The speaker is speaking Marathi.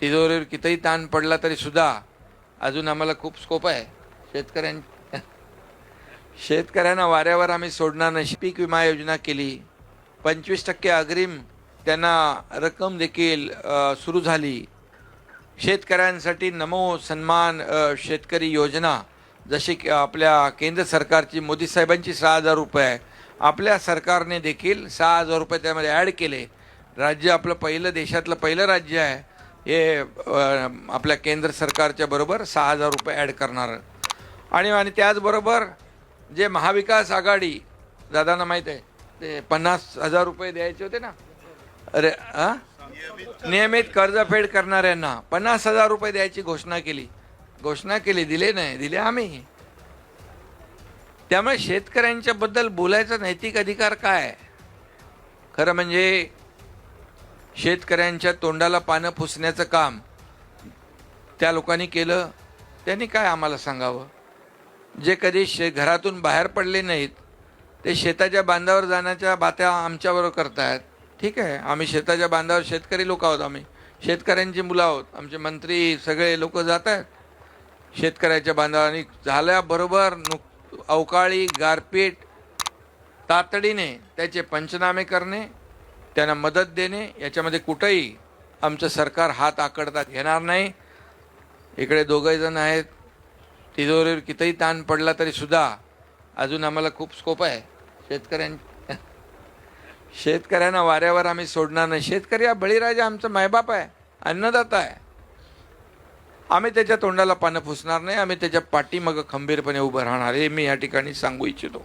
तिजोरीवर कितीही ताण पडला तरी सुद्धा अजून आम्हाला खूप स्कोप आहे. शेतकऱ्यां शेतकऱ्यांना वाऱ्यावर आम्ही सोडणार नाही. पीक विमा योजना केली. पंचवीस टक्के अग्रिम त्यांना रक्कम देखील सुरू झाली. शेतकऱ्यांसाठी नमो सन्मान शेतकरी योजना जशी की आपल्या केंद्र सरकारची मोदी साहेबांची सहा हजार रुपये. आहे आपल्या सरकारने देखील सहा हजार रुपये त्यामध्ये ॲड केले. राज्य आपलं पहिलं देशातलं पहिलं राज्य आहे. हे आपल्या केंद्र सरकारच्या बरोबर सहा हजार रुपये ॲड करणार. आणि आणि त्याचबरोबर जे महाविकास आघाडी दादांना माहीत आहे ते पन्नास हजार रुपये द्यायचे होते ना? अरे हां नियमित कर्जफेड करणाऱ्यांना पन्नास हजार रुपये द्यायची घोषणा केली. घोषणा केली दिले नाही दिले आम्ही. त्यामुळे शेतकऱ्यांच्या बद्दल बोलायचा नैतिक अधिकार काय? खरं म्हणजे शेतकऱ्यांच्या तोंडाला पानं पुसण्याचं काम त्या लोकांनी केलं त्यांनी काय आम्हाला सांगावं? जे कधी शे घरातून बाहेर पडले नाहीत ते शेताच्या बांधावर जाण्याच्या बात्या आमच्याबरोबर करतायत. ठीक आहे आम्ही शेताच्या बांधावर शेतकरी लोक आहोत आम्ही. शेतकऱ्यांची मुलं आहोत आमचे मंत्री सगळे लोक जात आहेत शेतकऱ्याच्या बांधावर आणि झाल्याबरोबर नुक अवकाळी गारपीट तातडीने त्याचे पंचनामे करणे त्यांना मदत देणे याच्यामध्ये कुठंही आमचं सरकार हात आकडता घेणार नाही. इकडे दोघंही जण आहेत. तिजोरीवर कितीही ताण पडला तरी सुद्धा अजून आम्हाला खूप स्कोप आहे. शेतकऱ्यां शेतकऱ्यांना वाऱ्यावर आम्ही सोडणार नाही. शेतकरी हा बळीराजा आमचा मायबाप आहे अन्नदाता आहे. आम्ही त्याच्या तोंडाला पानं फुसणार नाही. आम्ही त्याच्या पाठीमागं खंबीरपणे उभं राहणार हे मी या ठिकाणी सांगू इच्छितो.